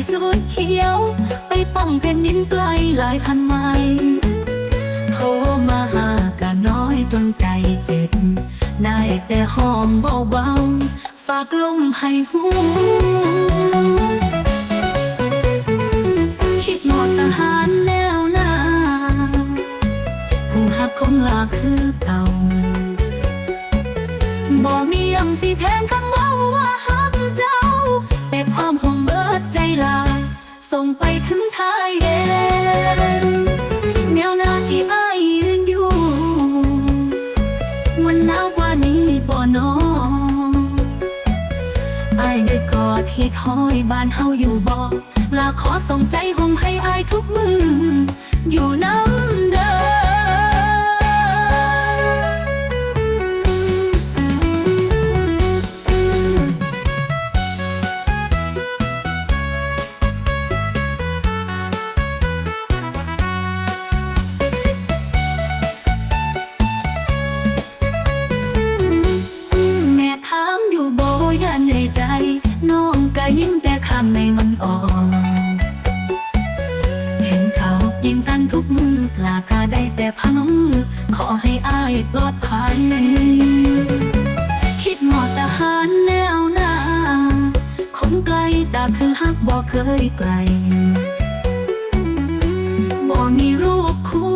ส่สูทเขียว ไปป้องแผ่นดินไกลหลายพันไมล์โทรมาหากันน้อยจนใจเจ็บได้แต่หอมเบาๆ ฝากลมให้หูคิดหมดทหารแนวหน้า ผู้หักคงลาคือเก่าบ่มียังสิแทนคำเว่าว่า ส่งไปถึงชายแดนแนวนาที่อ้ายยืนอยู่วันหนาวกว่านี้บ่นออ้ายได้กอดที่คอยบ้านเฮาอยู่บ่ลาขอส่งใจหงให้อายทุกมืออยู่น้ำเด้อ มีรูปคู่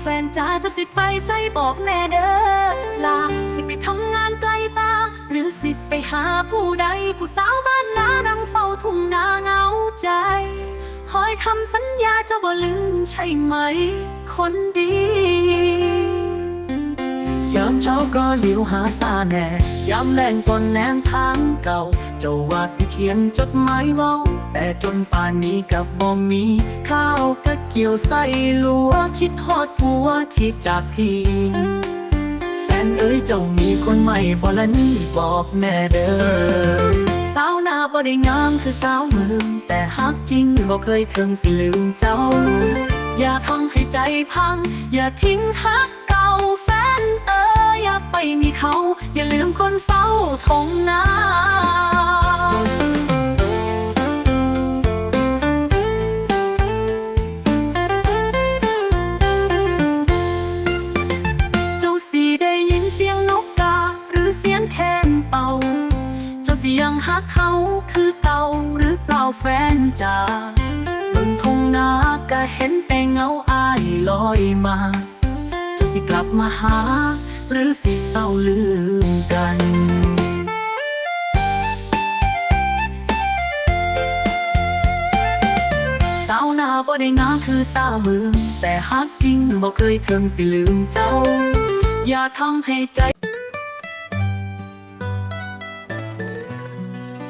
แฟนจ้าจะสิไปใส่บอกแน่เด้อลาสิไปทำงานไกลตา หรือสิไปหาผู้ใดผู้สาวบ้านนานังเฝ้าทุ่งนาเงาใจหอยคำสัญญาเจ้าบ่ลืมใช่ไหม คนดี เช้าก็เลี้ยวหาซาแน่ยามแรงก่อนแนมทางเก่า เจ้าว่าสิเขียนจดหมายเว้า แต่จนป่านนี้กับบ่มี ข้าวก็เกี่ยวใส่ลัวคิดฮอดผัวที่จากพี่แฟนเอ้ยเจ้ามีคนใหม่บ่ละนี่บอกแน่เด้อสาวหน้าบ่ได้งามคือสาวเมืองแต่ฮักจริงบ่เคยถึงสิลืมเจ้า อย่าทำให้ใจพัง อย่าทิ้งฮักเก่า อย่าไปมีเขา อย่าลืมคนเฝ้าทงนาเจ้าสีได้ยินเสียงนกกา หรือเสียงแคนเป่า เจ้าสิยังฮักเขาคือเก่าหรือเปล่าแฟนจ้าบนทงนาก็เห็นแต่เงาอายลอยมาเจ้าสิกลับมาหา หรือสิเศร้าลืมกันสาวหน้าบ่ได้งาคือสาวเมือง แต่ฮักจริงบ่เคยเถึงสิลืมเจ้า อย่าทำให้ใจ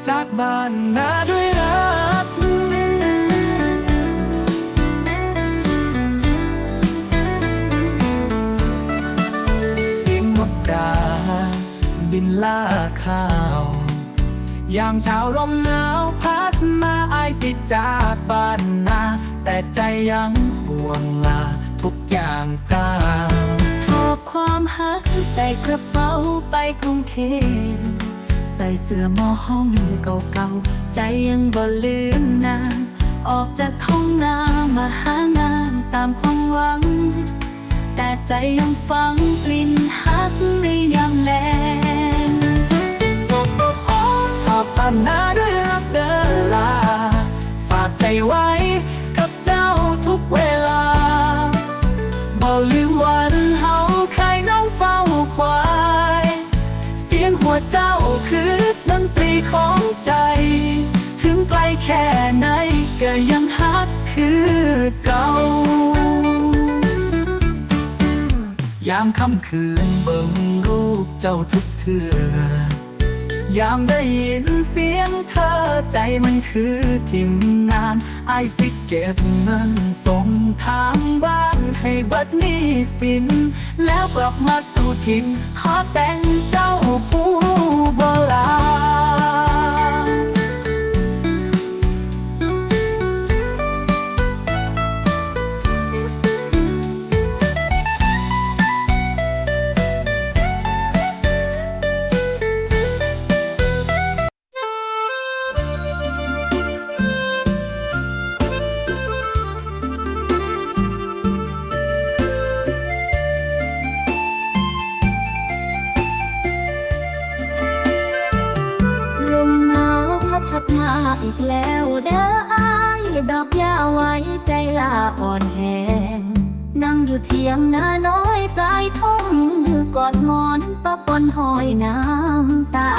จากบ้านนาด้วย ล่าข้าวยามเช้าลมหนาวพัดมาอายสิจากบ้านนา แต่ใจยังห่วงลาทุกอย่างก้าวหอบความหักใส่กระเป๋าไปกรุงเทพใส่เสื้อมอห้องเก่าๆ ใจยังบ่ลืมนางออกจากท้องนามาหางานตามความหวัง แต่ใจยังฝังกลิ่นหักในยามแลง อบตามนาด้วยรักเดินลา ฝากใจไว้กับเจ้าทุกเวลาบ่ลืมวันเฮาใครน้องเฝ้าควาย เสียงหัวเจ้าคือดนตรีของใจ ถึงไกลแค่ไหนก็ยังฮักคือเก่ายามค่ำคืนเบิ่งรูปเจ้าทุกเทือ ยามได้ยินเสียงเธอใจมันคือทิมงานไอายสิเก็บเงินส่งทางบ้านให้บัดนี้สิน แล้วกลับมาสู่ทิมขอแต่งเจ้าผู้โบราณ ยู่เทียงนาน้อยปลายท้องมือกอดหมอนปะปนหอยน้ำตา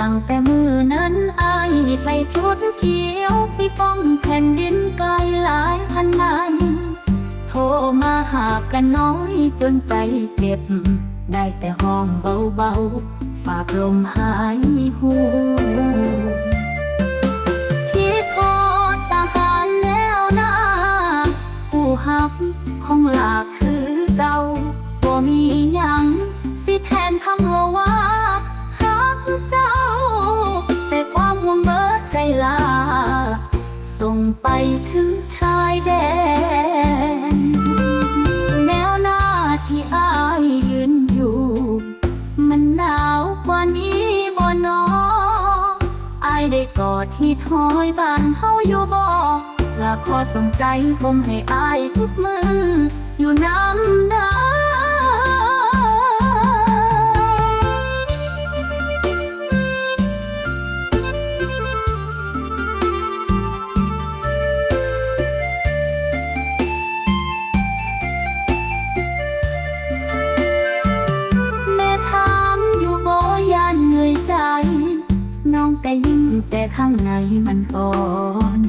ตั้งแต่มือนั้นอายใส่ชุดเขียวไปป้องแผ่นดินไกลหลายพันไมล์โทรมาหากันน้อยจนใจเจ็บ ได้แต่ห้องเบาๆ ฝากลมหายหูคิดพอทหารแล้วนะผู้หัก ไปถึงชายแดน แนวหน้าที่อายยืนอยู่ มันหนาวกว่านี้บ่นออายได้กอดที่ถอยบ้านเฮาอยู่บ่ลาขอส่งใจผมให้อายทุกมือ อยู่น้ำด ข้างในมันอ่อน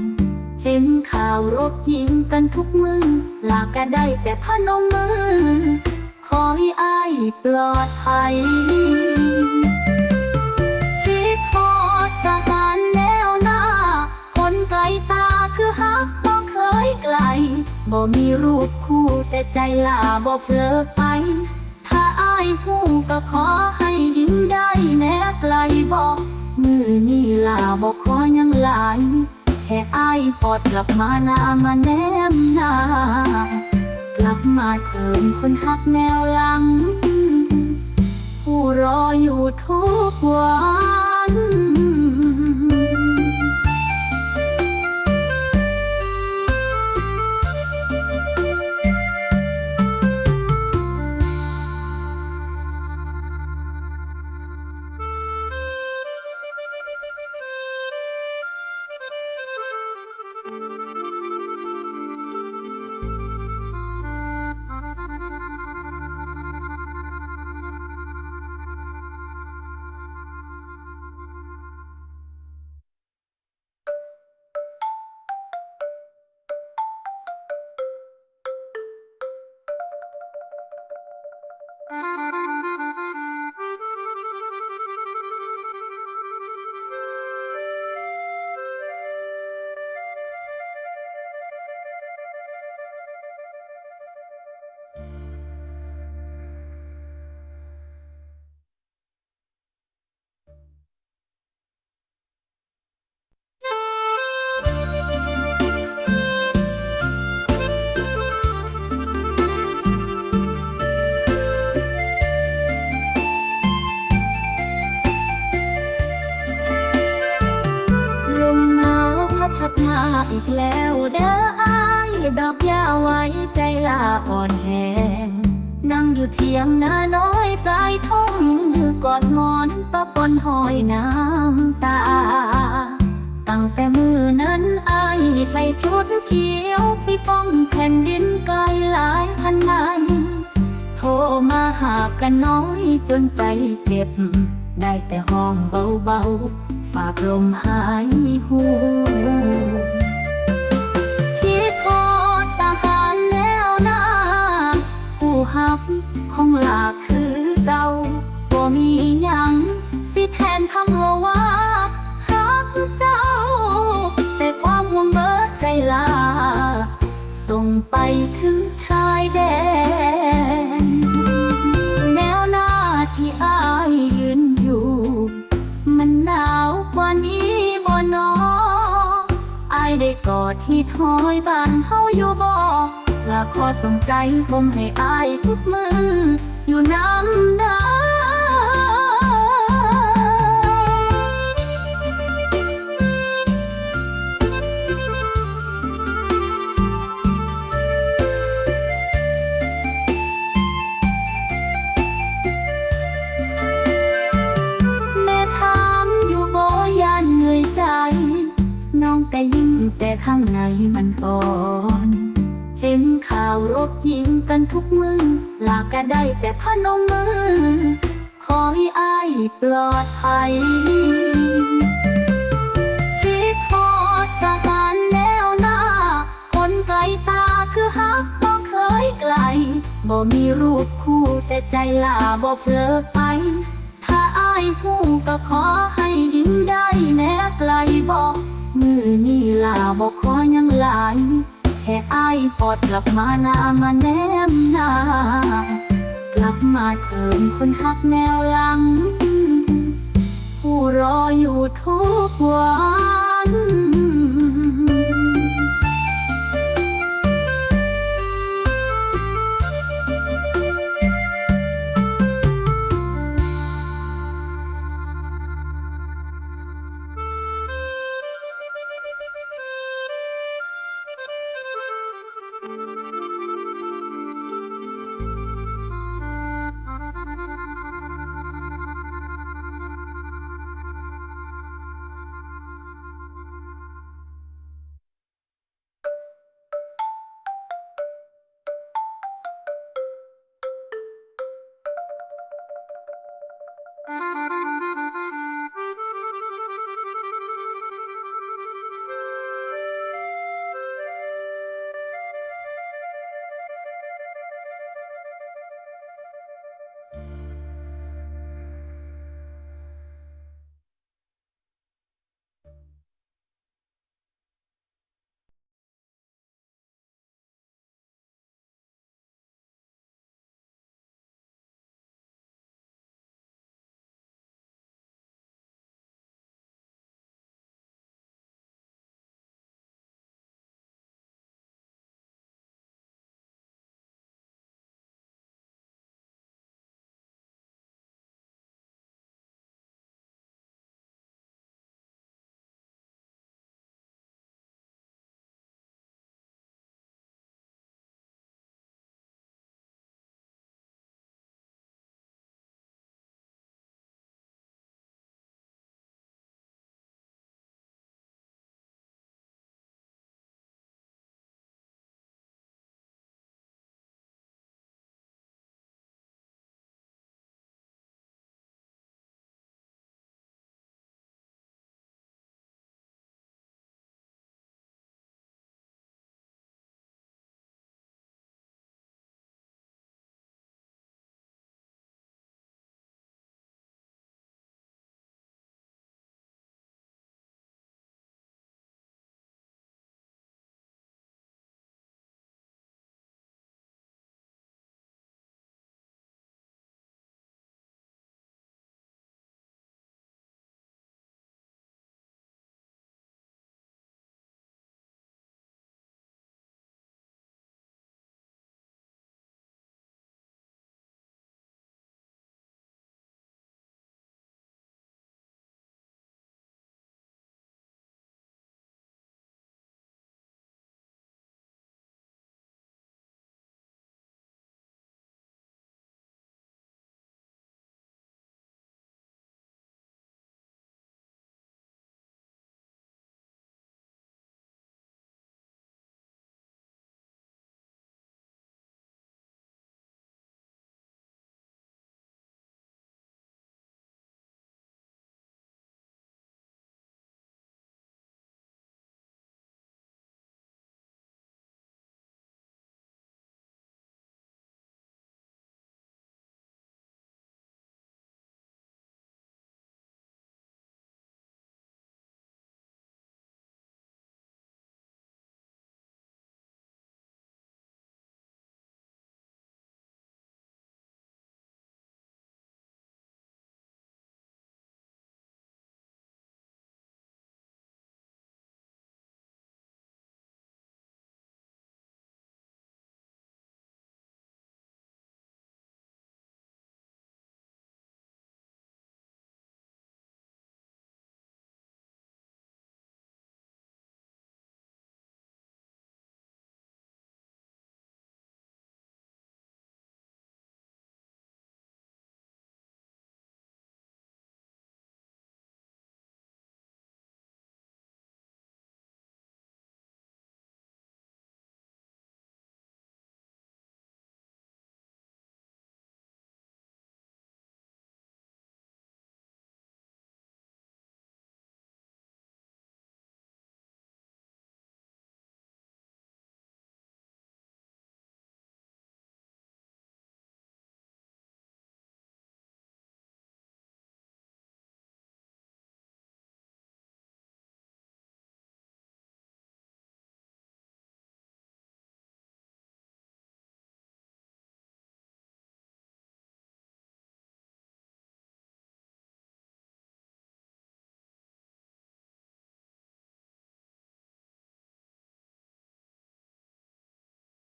เห็นข่าวรบยิงกันทุกมือลาก็ได้แต่พนมมือ ขอให้อายปลอดภัยคิดพอดทหารแล้วน้าคนไกลตาคือฮักบ่เคยไกล บ่มีรูปคู่แต่ใจลาบ่เพลอไป ถ้าอายหูก็ขอให้ หลายแค่อายปอดกลับมาหน้ามาแนมหน้ากลับมาเถิมคนหักแนวหลัง ผู้รออยู่ทุกวันาวพัดพัดมาอีกแล้วเด้ออายดอกยาไว้ใจลาอ่อนแหงนั่งอยู่เทียงนาน้อยปลายท้องมือกอดหมอนปะปนหอยน้ำตา ตั้งแต่มือนั้นอายใส่ชุดเขียวไปป้องแผ่นดินไกลหลายพันไมลโทรมาหากันน้อยจนใจเจ็บ ได้แต่ห้องเบาๆ ฝากลมหายหูคิ กอดที่ถอยบ้านเฮาอยู่บ่ละขอส่งใจผมให้อายทุกมือ อยู่น้ำเหนื่อ ข้างในมันอ่อน เห็นข่าวรบยิงกันทุกมือลาก็ได้แต่พนมมือ ขอให้อายปลอดภัยคิดทอดทหารแนวหน้า คนไกลตาคือฮักบ่เคยไกล บ่มีรูปคู่แต่ใจลาบ่เพลอไป ถ้าอายคู่ก็ขอให้ยิ้มได้แม้ไกลบอก มือนี่ลาบอกขอยังหลาย แค่อายปอดกลับมาหน้ามาแนมหน้ากลับมาเติมคนหักแนวหลัง ผู้รออยู่ทุกวัน